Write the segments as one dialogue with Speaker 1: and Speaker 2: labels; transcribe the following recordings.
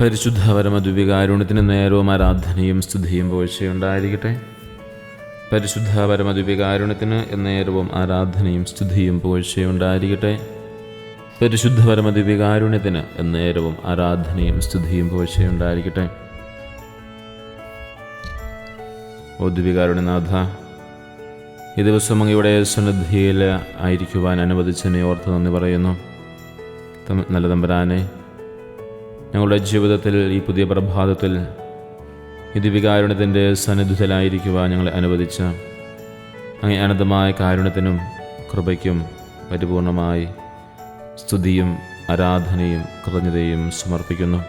Speaker 1: പരിശുദ്ധ പരമദ്വികാരുണ്യത്തിന് നേരവും ആരാധനയും സ്തുതിയും പോഴ്ചയുണ്ടായിരിക്കട്ടെ. പരിശുദ്ധ പരമദ്വികാരുണ്യത്തിന് നേരവും ആരാധനയും സ്തുതിയും പോഴ്ചയുണ്ടായിരിക്കട്ടെ. പരിശുദ്ധ പരമദ്വികാരുണ്യത്തിന് നേരവും ആരാധനയും സ്തുതിയും പോഴ്ചയുണ്ടായിരിക്കട്ടെ. ഓ ദ്വികാരുണ്യനാഥ ഈ ദിവസം അങ്ങയുടെ സന്നിധിയിൽ ആയിരിക്കുവാൻ അനുവദിച്ചതിനെ ഓർത്ത് നന്ദി പറയുന്നു. നല്ല തമ്പരാനെ ഞങ്ങളുടെ ജീവിതത്തിൽ ഈ പുതിയ പ്രഭാതത്തിൽ ഈ ദിവ്യകാരുണ്യത്തിന്റെ സന്നിധിയിലായിരിക്കുവാൻ ഞങ്ങളെ അനുവദിച്ച അങ്ങേ അനന്തമായ കാരുണ്യത്തിനും കൃപയ്ക്കും പരിപൂർണമായി സ്തുതിയും ആരാധനയും കൃതജ്ഞതയും സമർപ്പിക്കുന്നു.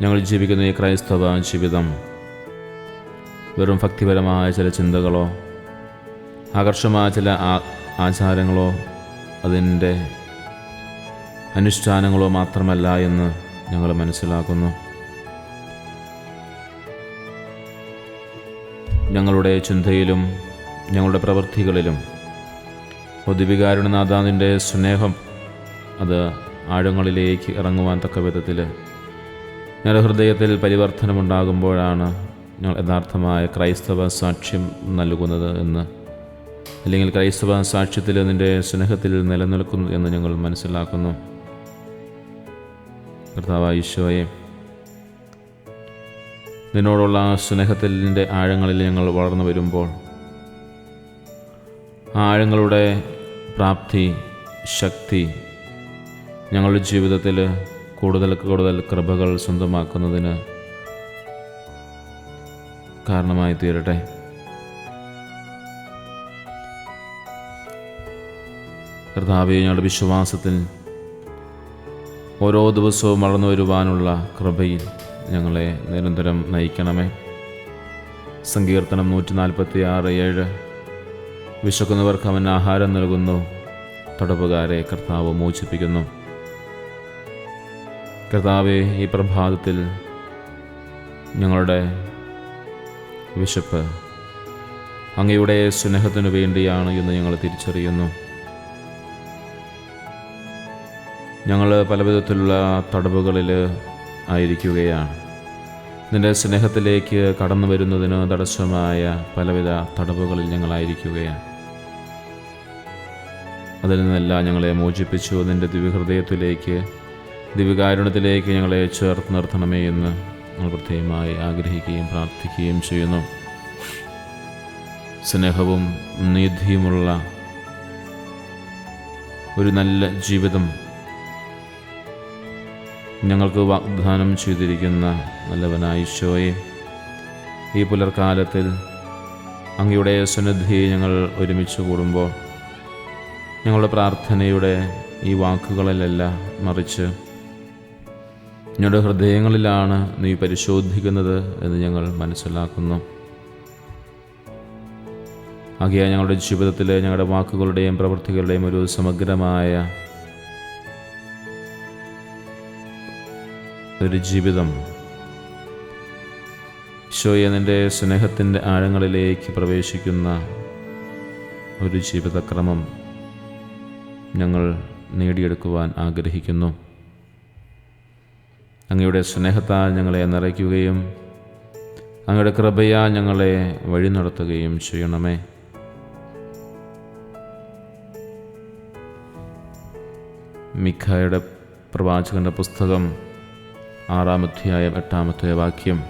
Speaker 1: ഞങ്ങൾ ജീവിക്കുന്ന ഈ ക്രൈസ്തവ ജീവിതം വെറും ഭക്തിപരമായ ചില ചിന്തകളോ ആകർഷമായ ചില ആചാരങ്ങളോ അതിന്റെ അനുഷ്ഠാനങ്ങളോ മാത്രമല്ല എന്ന് ഞങ്ങൾ മനസ്സിലാക്കുന്നു. ഞങ്ങളുടെ ചിന്തയിലും ഞങ്ങളുടെ പ്രവൃത്തികളിലും ഒതിവികാരുണനാഥാവിന്റെ സ്നേഹം അത് ആഴങ്ങളിലേക്ക് ഇറങ്ങുവാൻ തക്ക വിധത്തിൽ ഞങ്ങളുടെ ഹൃദയത്തിൽ പരിവർത്തനമുണ്ടാകുമ്പോഴാണ് ഞങ്ങൾ യഥാർത്ഥമായ ക്രൈസ്തവ സാക്ഷ്യം നൽകുന്നത് എന്ന്. അല്ലെങ്കിൽ ക്രൈസ്തവ സാക്ഷ്യത്തിൽ നിന്റെ സ്നേഹത്തിൽ നിലനിൽക്കുന്നു എന്ന് ഞങ്ങൾ മനസ്സിലാക്കുന്നു. കർത്താവായ ഈശോയെ നിന്നോടുള്ള ആ സ്നേഹത്തിന്റെ ആഴങ്ങളിൽ ഞങ്ങൾ വളർന്നു വരുമ്പോൾ ആ ആഴങ്ങളുടെ പ്രാപ്തി ശക്തി ഞങ്ങളുടെ ജീവിതത്തിൽ കൂടുതൽ കൂടുതൽ കൃപകൾ സ്വന്തമാക്കുന്നതിന് കാരണമായി തീരട്ടെ. കർത്താവ് ഞങ്ങളുടെ വിശ്വാസത്തിൽ ഓരോ ദിവസവും വളർന്നു വരുവാനുള്ള കൃപയിൽ ഞങ്ങളെ നിരന്തരം നയിക്കണമേ. സങ്കീർത്തനം നൂറ്റി നാൽപ്പത്തി ആറ് ഏഴ്. വിശക്കുന്നവർക്ക് അവൻ ആഹാരം നൽകുന്നു. തടവുകാരെ കർത്താവ് മോചിപ്പിക്കുന്നു. കർത്താവെ ഈ പ്രഭാതത്തിൽ ഞങ്ങളുടെ വിശപ്പ് അങ്ങയുടെ സ്നേഹത്തിനു വേണ്ടിയാണ് എന്ന് ഞങ്ങൾ തിരിച്ചറിയുന്നു. ഞങ്ങൾ പല വിധത്തിലുള്ള തടവുകളിൽ ആയിരിക്കുകയാണ്. നിന്റെ സ്നേഹത്തിലേക്ക് കടന്നു വരുന്നതിന് തടസ്സമായ പലവിധ തടവുകളിൽ ഞങ്ങളായിരിക്കുകയാണ് അതിൽ നിന്നെല്ലാം ഞങ്ങളെ മോചിപ്പിച്ചു. നിന്റെ ദിവ്യഹൃദയത്തിലേക്ക് ദിവ്യകാരുണ്യത്തിലേക്ക് ഞങ്ങളെ ചേർത്ത് നിർത്തണമേ എന്ന് ഞങ്ങൾ പ്രത്യേകമായി ആഗ്രഹിക്കുകയും പ്രാർത്ഥിക്കുകയും ചെയ്യുന്നു. സ്നേഹവും നീതിയുമുള്ള ഒരു നല്ല ജീവിതം ഞങ്ങൾക്ക് വാഗ്ദാനം ചെയ്തിരിക്കുന്ന നല്ലവനായ ഈശോയെ ഈ പുലർക്കാലത്തിൽ അങ്ങയുടെ സന്നിധി ഞങ്ങൾ ഒരുമിച്ച് കൂടുമ്പോൾ ഞങ്ങളുടെ പ്രാർത്ഥനയുടെ ഈ വാക്കുകളിലല്ല മറിച്ച് ഞങ്ങളുടെ ഹൃദയങ്ങളിലാണ് നീ പരിശോധിക്കുന്നത് എന്ന് ഞങ്ങൾ മനസ്സിലാക്കുന്നു. ആകെയാ ഞങ്ങളുടെ ജീവിതത്തിലെ ഞങ്ങളുടെ വാക്കുകളുടെയും പ്രവൃത്തികളുടെയും ഒരു സമഗ്രമായ ഒരു ജീവിതം. ഈശോയെ നിന്റെ സ്നേഹത്തിന്റെ ആഴങ്ങളിലേക്ക് പ്രവേശിക്കുന്ന ഒരു ജീവിതക്രമം ഞങ്ങൾ നേടിയെടുക്കുവാൻ ആഗ്രഹിക്കുന്നു. അങ്ങയുടെ സ്നേഹത്താൽ ഞങ്ങളെ നിറയ്ക്കുകയും അങ്ങയുടെ കൃപയാൽ ഞങ്ങളെ വഴി നടത്തുകയും ചെയ്യണമേ. മിഖായുടെ പ്രവാചകന്റെ പുസ്തകം ആറാമധ്യായം എട്ടാമത്തെ വാക്യം.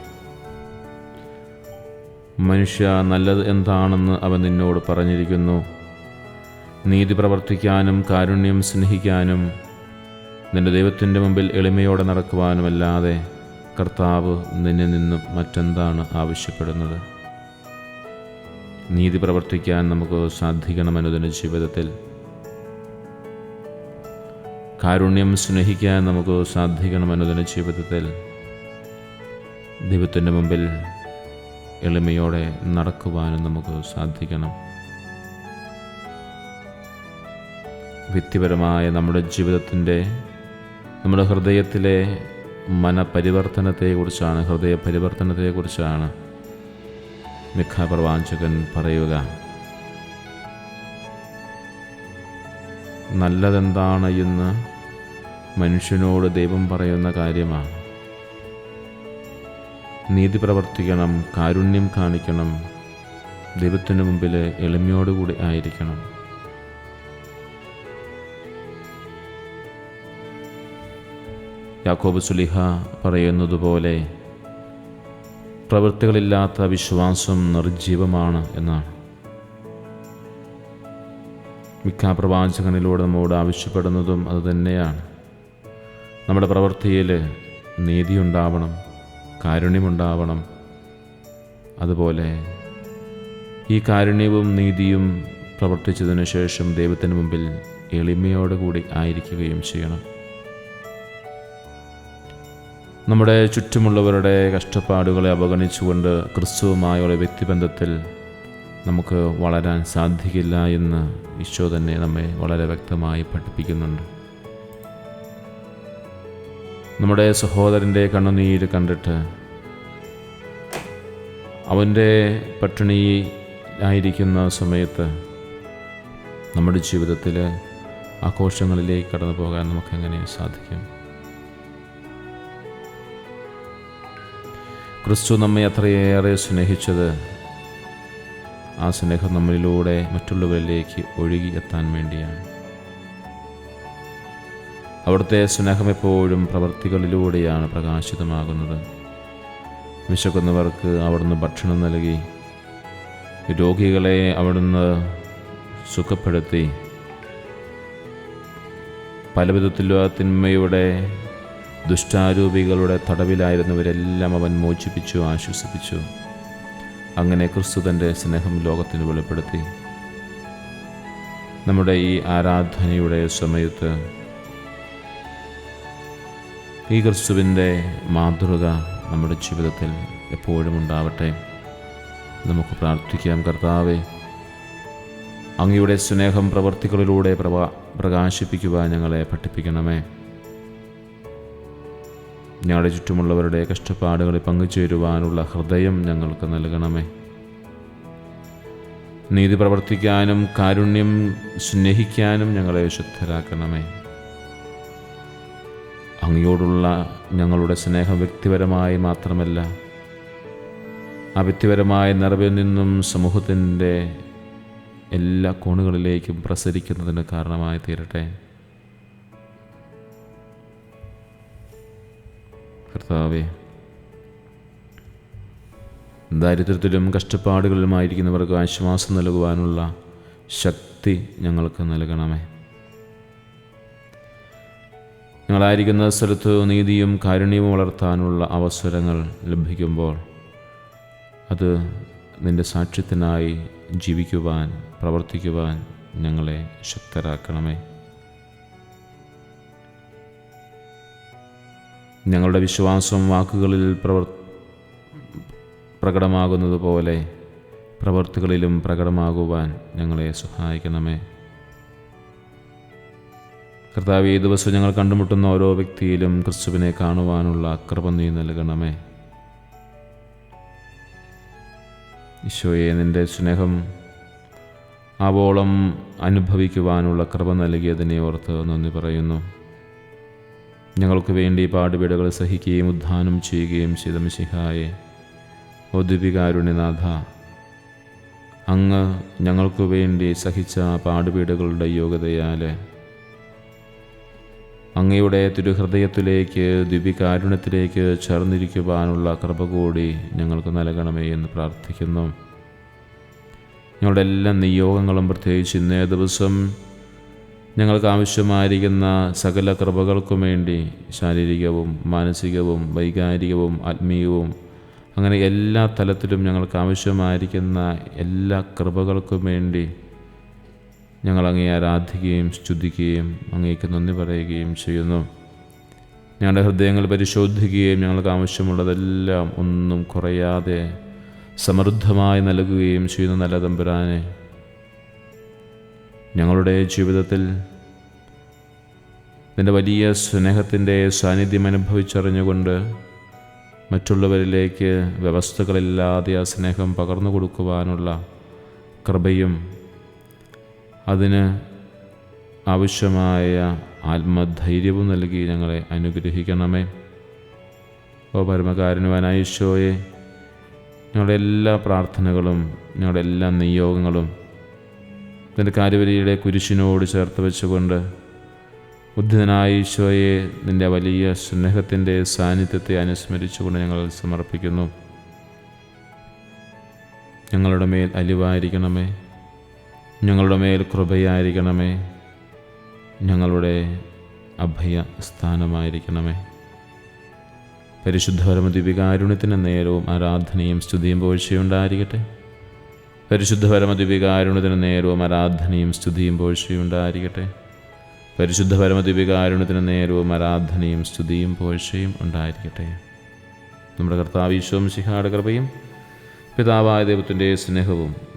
Speaker 1: മനുഷ്യ നല്ലത് എന്താണെന്ന് അവൻ നിന്നോട് പറഞ്ഞിരിക്കുന്നു. നീതി പ്രവർത്തിക്കാനും കാരുണ്യം സ്നേഹിക്കാനും നിന്റെ ദൈവത്തിന്റെ മുമ്പിൽ എളിമയോടെ നടക്കുവാനുമല്ലാതെ കർത്താവ് നിന്നെ നിന്നും മറ്റെന്താണ് ആവശ്യപ്പെടുന്നത്? നീതി പ്രവർത്തിക്കാൻ നമുക്ക് സാധിക്കണം അനുദിന ജീവിതത്തിൽ കാരുണ്യം സ്നേഹിക്കാൻ നമുക്ക് സാധിക്കണം എന്നതിന് ജീവിതത്തിൽ ദൈവത്തിന്റെ മുമ്പിൽ എളിമയോടെ നടക്കുവാനും നമുക്ക് സാധിക്കണം. വ്യക്തിപരമായ നമ്മുടെ ജീവിതത്തിന്റെ നമ്മുടെ ഹൃദയത്തിലെ മനപരിവർത്തനത്തെക്കുറിച്ചാണ് ഹൃദയ പരിവർത്തനത്തെക്കുറിച്ചാണ് മിഖാപ്രവാചകൻ പറയുക. നല്ലതെന്താണ് എന്ന് മനുഷ്യനോട് ദൈവം പറയുന്ന കാര്യമാണ് നീതി പ്രവർത്തിക്കണം കാരുണ്യം കാണിക്കണം ദൈവത്തിന് മുമ്പിൽ എളിമയോടുകൂടി ആയിരിക്കണം. യാക്കോബ് സുലിഹ പറയുന്നതുപോലെ പ്രവൃത്തികളില്ലാത്ത വിശ്വാസം നിർജീവമാണ് എന്നാണ്. മിക്ക പ്രവാചകനിലൂടെ നമ്മോട് ആവശ്യപ്പെടുന്നതും അതുതന്നെയാണ്. നമ്മുടെ പ്രവൃത്തിയിൽ നീതിയുണ്ടാവണം കാരുണ്യമുണ്ടാവണം. അതുപോലെ ഈ കാരുണ്യവും നീതിയും പ്രവർത്തിച്ചതിന് ശേഷം ദൈവത്തിന് മുമ്പിൽ എളിമയോടുകൂടി ആയിരിക്കുകയും ചെയ്യണം. നമ്മുടെ ചുറ്റുമുള്ളവരുടെ കഷ്ടപ്പാടുകളെ അവഗണിച്ചുകൊണ്ട് ക്രിസ്തുവുമായുള്ള വ്യക്തിബന്ധത്തിൽ നമുക്ക് വളരാൻ സാധിക്കില്ല എന്ന് ഈശോ തന്നെ നമ്മെ വളരെ വ്യക്തമായി പഠിപ്പിക്കുന്നുണ്ട്. നമ്മുടെ സഹോദരന്റെ കണ്ണുനീര് കണ്ടിട്ട് അവന്റെ പട്ടിണി ആയിരിക്കുന്ന സമയത്ത് നമ്മുടെ ജീവിതത്തിൽ ആഘോഷങ്ങളിലേക്ക് കടന്നു പോകാൻ നമുക്കെങ്ങനെ സാധിക്കും? ക്രിസ്തു നമ്മെ അത്രയേറെ സ്നേഹിച്ചത് ആ സ്നേഹം നമ്മളിലൂടെ മറ്റുള്ളവരിലേക്ക് ഒഴുകി എത്താൻ വേണ്ടിയാണ്. അവിടുത്തെ സ്നേഹം എപ്പോഴും പ്രവൃത്തികളിലൂടെയാണ് പ്രകാശിതമാകുന്നത്. വിശക്കുന്നവർക്ക് അവിടുന്ന് ഭക്ഷണം നൽകി രോഗികളെ അവിടുന്ന് സുഖപ്പെടുത്തി. പലവിധത്തിലുള്ള തിന്മയുടെ ദുഷ്ടാരൂപികളുടെ തടവിലായിരുന്നവരെല്ലാം അവൻ മോചിപ്പിച്ചു ആശ്വസിപ്പിച്ചു. അങ്ങനെ ക്രിസ്തു തന്റെ സ്നേഹം ലോകത്തിന് വെളിപ്പെടുത്തി. നമ്മുടെ ഈ ആരാധനയുടെ സമയത്ത് ഈ ക്രിസ്തുവിന്റെ മാതൃക നമ്മുടെ ജീവിതത്തിൽ എപ്പോഴും ഉണ്ടാവട്ടെ. നമുക്ക് പ്രാർത്ഥിക്കാം കർത്താവെ. അങ്ങയുടെ സ്നേഹം പ്രവർത്തികളിലൂടെ പ്രവാ പ്രകാശിപ്പിക്കുവാൻ ഞങ്ങളെ പഠിപ്പിക്കണമേ. ഞങ്ങളുടെ ചുറ്റുമുള്ളവരുടെ കഷ്ടപ്പാടുകളിൽ പങ്കുചേരുവാനുള്ള ഹൃദയം ഞങ്ങൾക്ക് നൽകണമേ. നീതി പ്രവർത്തിക്കാനും കാരുണ്യം സ്നേഹിക്കാനും ഞങ്ങളെ ശുദ്ധരാക്കണമേ അങ്ങയോടുള്ള ഞങ്ങളുടെ സ്നേഹം വ്യക്തിപരമായി മാത്രമല്ല ആ വ്യക്തിപരമായ നിറവിൽ നിന്നും സമൂഹത്തിന്റെ എല്ലാ കോണുകളിലേക്കും പ്രസരിക്കുന്നതിന് കാരണമായി തീരട്ടെ. കർത്താവേ ദാരിദ്ര്യത്തിലും കഷ്ടപ്പാടുകളിലുമായിരിക്കുന്നവർക്ക് ആശ്വാസം നൽകുവാനുള്ള ശക്തി ഞങ്ങൾക്ക് നൽകണമേ. ഞങ്ങളായിരിക്കുന്ന സ്ഥലത്ത് നീതിയും കാരുണ്യവും വളർത്താനുള്ള അവസരങ്ങൾ ലഭിക്കുമ്പോൾ അത് നിന്റെ സാക്ഷ്യത്തിനായി ജീവിക്കുവാൻ പ്രവർത്തിക്കുവാൻ ഞങ്ങളെ ശക്തരാക്കണമേ. ഞങ്ങളുടെ വിശ്വാസം വാക്കുകളിൽ പ്രവർ പ്രകടമാകുന്നത് പ്രവൃത്തികളിലും പ്രകടമാകുവാൻ ഞങ്ങളെ സഹായിക്കണമേ. കർത്താവ് ഈ ദിവസം ഞങ്ങൾ കണ്ടുമുട്ടുന്ന ഓരോ വ്യക്തിയിലും ക്രിസ്തുവിനെ കാണുവാനുള്ള കൃപ നീ നൽകണമേ. ഈശോയെ നിന്റെ സ്നേഹം ആവോളം അനുഭവിക്കുവാനുള്ള കൃപ നൽകിയതിനെ ഓർത്ത് നന്ദി പറയുന്നു. ഞങ്ങൾക്ക് വേണ്ടി പാടുപീടുകൾ സഹിക്കുകയും ഉദ്ധാനം ചെയ്യുകയും ചെയ്ത മിശിഹായെ ഒദ്വികാരുണ്യനാഥ അങ്ങ് ഞങ്ങൾക്കു വേണ്ടി സഹിച്ച പാടുപീടുകളുടെ യോഗ്യതയാൽ അങ്ങയുടെ തിരുഹൃദയത്തിലേക്ക് ദിവ്യകാരുണ്യത്തിലേക്ക് ചേർന്നിരിക്കുവാനുള്ള കൃപ കൂടി ഞങ്ങൾക്ക് നൽകണമേ എന്ന് പ്രാർത്ഥിക്കുന്നു. ഞങ്ങളുടെ എല്ലാ നിയോഗങ്ങളും പ്രത്യേകിച്ച് ഇന്നേ ദിവസം ഞങ്ങൾക്ക് ആവശ്യമായിരിക്കുന്ന സകല കൃപകൾക്കും വേണ്ടി ശാരീരികവും മാനസികവും വൈകാരികവും ആത്മീയവും അങ്ങനെ എല്ലാ തലത്തിലും ഞങ്ങൾക്ക് ആവശ്യമായിരിക്കുന്ന എല്ലാ കൃപകൾക്കും വേണ്ടി ഞങ്ങൾ അങ്ങേ ആരാധിക്കുകയും സ്തുതിക്കുകയും അങ്ങേക്ക് നന്ദി പറയുകയും ചെയ്യുന്നു. ഞങ്ങളുടെ ഹൃദയങ്ങൾ പരിശോധിക്കുകയും ഞങ്ങൾക്ക് ആവശ്യമുള്ളതെല്ലാം ഒന്നും കുറയാതെ സമൃദ്ധമായി നൽകുകയും ചെയ്യുന്ന നല്ല തമ്പുരാനെ ഞങ്ങളുടെ ജീവിതത്തിൽ നിന്റെ വലിയ സ്നേഹത്തിന്റെ സാന്നിധ്യം അനുഭവിച്ചറിഞ്ഞുകൊണ്ട് മറ്റുള്ളവരിലേക്ക് വ്യവസ്ഥകളില്ലാതെ ആ സ്നേഹം പകർന്നു കൊടുക്കുവാനുള്ള കൃപയും അതിന് ആവശ്യമായ ആത്മധൈര്യവും നൽകി ഞങ്ങളെ അനുഗ്രഹിക്കണമേ. ഓ പരമകാരുണ്യവാനായ ഈശോയെ ഞങ്ങളുടെ എല്ലാ പ്രാർത്ഥനകളും ഞങ്ങളുടെ എല്ലാ നിയോഗങ്ങളും നിന്റെ കാലുവരിയുടെ കുരിശിനോട് ചേർത്ത് വെച്ചുകൊണ്ട് ബുദ്ധിതനായ ഈശോയെ നിന്റെ വലിയ സ്നേഹത്തിന്റെ സാന്നിധ്യത്തെ അനുസ്മരിച്ചുകൊണ്ട് ഞങ്ങൾ സമർപ്പിക്കുന്നു. ഞങ്ങളുടെ മേൽ അലിവായിരിക്കണമേ. ഞങ്ങളുടെ മേൽ കൃപയായിരിക്കണമേ. ഞങ്ങളുടെ അഭയ സ്ഥാനമായിരിക്കണമേ പരിശുദ്ധപരമ ദിവികാരുണ്യത്തിന് നേരവും ആരാധനയും സ്തുതിയും പോഴ്ചയുണ്ടായിരിക്കട്ടെ. പരിശുദ്ധപരമ ദിവികാരുണ്യത്തിന് നേരവും ആരാധനയും സ്തുതിയും പോഴ്ചയുണ്ടായിരിക്കട്ടെ. പരിശുദ്ധപരമ ദിവികാരുണ്യത്തിന് നേരവും ആരാധനയും സ്തുതിയും പോഴ്ചയും ഉണ്ടായിരിക്കട്ടെ. നമ്മുടെ കർത്താവ് ഈശോം ശിഹാട കൃപയും പിതാവായ ദൈവത്തിന്റെ സ്നേഹവും